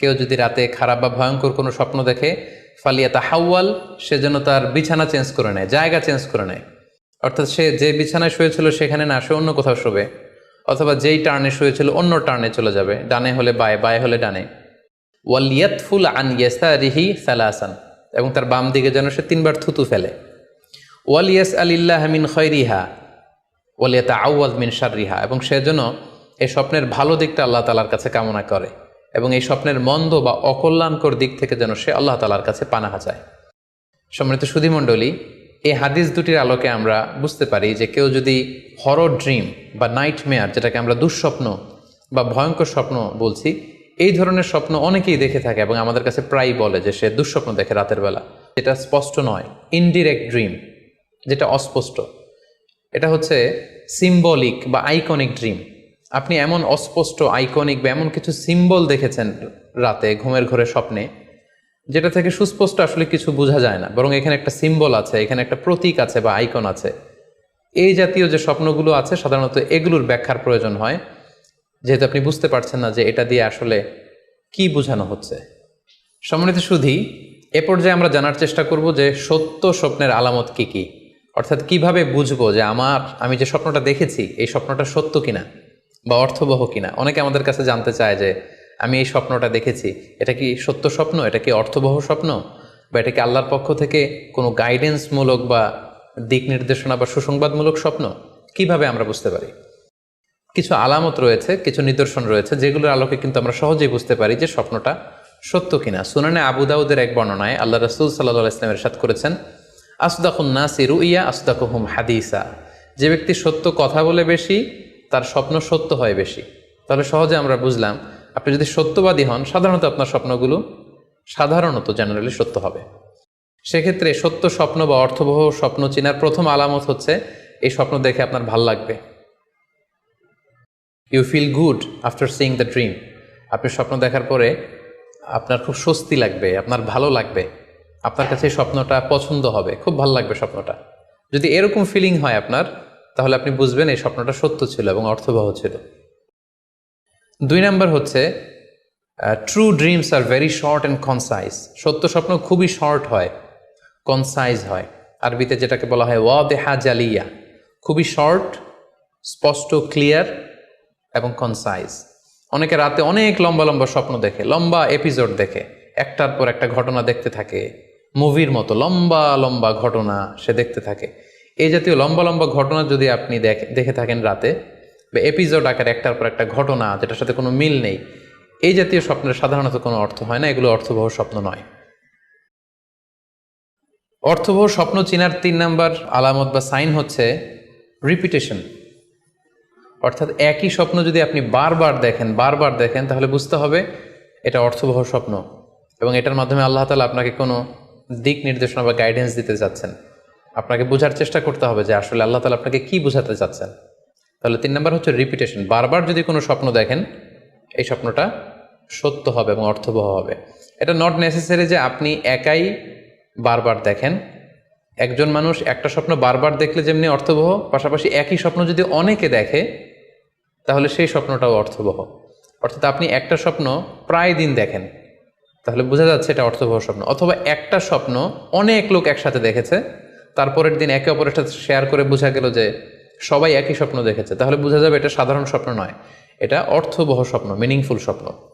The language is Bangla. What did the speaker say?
কেউ যদি রাতে খারাপ বা ভয়ঙ্কর কোনো স্বপ্ন দেখে ফালিয়াতা হাওয়াল সে যেন তার বিছানা চেঞ্জ করে নেয়, জায়গা চেঞ্জ করে নেয়। অর্থাৎ সে যে বিছানায় শুয়েছিল সেখানে না, সে অন্য কোথাও শোবে। অথবা যেই টার্নে শুয়েছিল, অন্য টার্নে চলে যাবে, ডানে হলে বায়ে বায়ে হলে ডানে। ওয়ালিয়াতফুল আন রিহি সালাসান, এবং তার বাম দিকে যেন সে তিনবার থুতু ফেলে। ওয়ালিয়াস আলিল্লাহ মিন খৈরিহা ওয়ালিয়াতা আউয়াজ মিন শাররিহা, এবং সে যেন এই স্বপ্নের ভালো দিকটা আল্লাহ তালার কাছে কামনা করে। এবং এই স্বপ্নের মন্দ বা অকল্যাণকর দিক থেকে যেন সে আল্লাহ তালার কাছে পানাহা যায় সম্মানিত সুধীমণ্ডলী, এই হাদিস দুটির আলোকে আমরা বুঝতে পারি যে কেউ যদি হরর ড্রিম বা নাইট মেয়ার যেটাকে আমরা দুঃস্বপ্ন বা ভয়ঙ্কর স্বপ্ন বলছি, এই ধরনের স্বপ্ন অনেকেই দেখে থাকে এবং আমাদের কাছে প্রায়ই বলে যে সে দুঃস্বপ্ন দেখে রাতের বেলা। যেটা স্পষ্ট নয় ইনডিরেক্ট ড্রিম যেটা অস্পষ্ট। এটা হচ্ছে সিম্বলিক বা আইকনিক ড্রিম আপনি এমন অস্পষ্ট আইকনিক বা এমন কিছু সিম্বল দেখেছেন রাতে, ঘুমের ঘরে স্বপ্নে, যেটা থেকে সুস্পষ্ট আসলে কিছু বোঝা যায় না। বরং এখানে একটা সিম্বল আছে, এখানে একটা প্রতীক আছে বা আইকন আছে। এই জাতীয় যে স্বপ্নগুলো আছে, সাধারণত এগুলোর ব্যাখ্যার প্রয়োজন হয়। যেহেতু আপনি বুঝতে পারছেন না যে এটা দিয়ে আসলে কি বোঝানো হচ্ছে। সম্মানিত সুধী, এ পর্যায়ে আমরা জানার চেষ্টা করব যে সত্য স্বপ্নের আলামত কি কি? অর্থাৎ কীভাবে বুঝব যে আমার, আমি যে স্বপ্নটা দেখেছি, এই স্বপ্নটা সত্য কিনা? বা অর্থবহ কিনা? অনেকে আমাদের কাছে জানতে চায় যে, আমি এই স্বপ্নটা দেখেছি। এটা কি সত্য স্বপ্ন? এটা কি অর্থবহ স্বপ্ন? বা এটা কি আল্লাহর পক্ষ থেকে কোনো গাইডেন্সমূলক বা দিক নির্দেশনা বা সুসংবাদমূলক স্বপ্ন? কীভাবে আমরা বুঝতে পারি? কিছু আলামত রয়েছে, কিছু নিদর্শন রয়েছে, যেগুলোর আলোকে কিন্তু আমরা সহজেই বুঝতে পারি যে স্বপ্নটা সত্য কিনা। সুনানে আবু দাউদের এক বর্ণনায় আল্লাহ রসুল সাল্লাহ ইসলামের সাথ করেছেন, আসদাকুন নাসিরু ইয়া আসদাকুহুম হাদিসা। যে ব্যক্তি সত্য কথা বলে বেশি তার স্বপ্ন সত্য হয় বেশি। তাহলে সহজে আমরা বুঝলাম, আপনি যদি সত্যবাদী হন, সাধারণত আপনার স্বপ্নগুলো সাধারণত জেনারেলি সত্য হবে। সেক্ষেত্রে সত্য স্বপ্ন বা অর্থবহ স্বপ্ন চেনার প্রথম আলামত হচ্ছে, এই স্বপ্ন দেখে আপনার ভালো লাগবে। You feel good after seeing the dream আপনি স্বপ্ন দেখার পরে আপনার খুব স্বস্তি লাগবে, আপনার ভালো লাগবে। আপনার কাছে স্বপ্নটা পছন্দ হবে, খুব ভালো লাগবে স্বপ্নটা। যদি এরকম ফিলিং হয় আপনার তাহলে আপনি বুঝবেন এই স্বপ্নটা সত্য ছিল এবং অর্থবহ ছিল। দুই নাম্বার হচ্ছে ট্রু ড্রিমস আর ভেরি শর্ট অ্যান্ড কনসাইজ সত্য স্বপ্ন খুবই শর্ট হয় কনসাইজ হয়। আরবিতে যেটাকে বলা হয় ওয়াদেহা জালিয়া। খুবই শর্ট স্পষ্ট ক্লিয়ার এবং কনসাইজ অনেকে রাতে অনেক লম্বা লম্বা স্বপ্ন দেখে, লম্বা এপিসোড দেখে, একটার পর একটা ঘটনা দেখতে থাকে মুভির মতো লম্বা লম্বা ঘটনা সে দেখতে থাকে। এই জাতীয় লম্বা লম্বা ঘটনা যদি আপনি দেখে দেখে থাকেন রাতে, বা এপিসোড আকারে একটার পর একটা ঘটনা, যেটার সাথে কোনো মিল নেই, এই জাতীয় স্বপ্নের সাধারণত কোনো অর্থ হয় না, এগুলো অর্থবহ স্বপ্ন নয়। অর্থবহ স্বপ্ন চিনার তিন নাম্বার আলামত বা সাইন হচ্ছে রিপিটেশন অর্থাৎ একই স্বপ্ন যদি আপনি বারবার দেখেন বারবার দেখেন, তাহলে বুঝতে হবে এটা অর্থবহ স্বপ্ন এবং এটার মাধ্যমে আল্লাহ তালা আপনাকে কোনো দিক নির্দেশনা বা গাইডেন্স দিতে চাচ্ছেন। আপনাকে বোঝার চেষ্টা করতে হবে যে আসলে আল্লাহ তালা আপনাকে কি বোঝাতে চাচ্ছেন। তাহলে তিন নম্বর হচ্ছে রিপিটেশন বারবার যদি কোনো স্বপ্ন দেখেন, এই স্বপ্নটা সত্য হবে এবং অর্থবহ হবে। এটা নট নেসেসারি যে আপনি একাই বারবার দেখেন। একজন মানুষ একটা স্বপ্ন বারবার দেখলে যেমনি অর্থবহ, পাশাপাশি একই স্বপ্ন যদি অনেকে দেখে, তাহলে সেই স্বপ্নটাও অর্থবহ। অর্থাৎ আপনি একটা স্বপ্ন প্রায় দিন দেখেন, তাহলে বোঝা যাচ্ছে এটা অর্থবহ স্বপ্ন। অথবা একটা স্বপ্ন অনেক লোক একসাথে দেখেছে তারপরের দিন একে অপরের সাথে শেয়ার করে বোঝা গেল যে সবাই একই স্বপ্ন দেখেছে। তাহলে বোঝা যাবে এটা সাধারণ স্বপ্ন নয়, এটা অর্থবহ স্বপ্ন মিনিংফুল স্বপ্ন।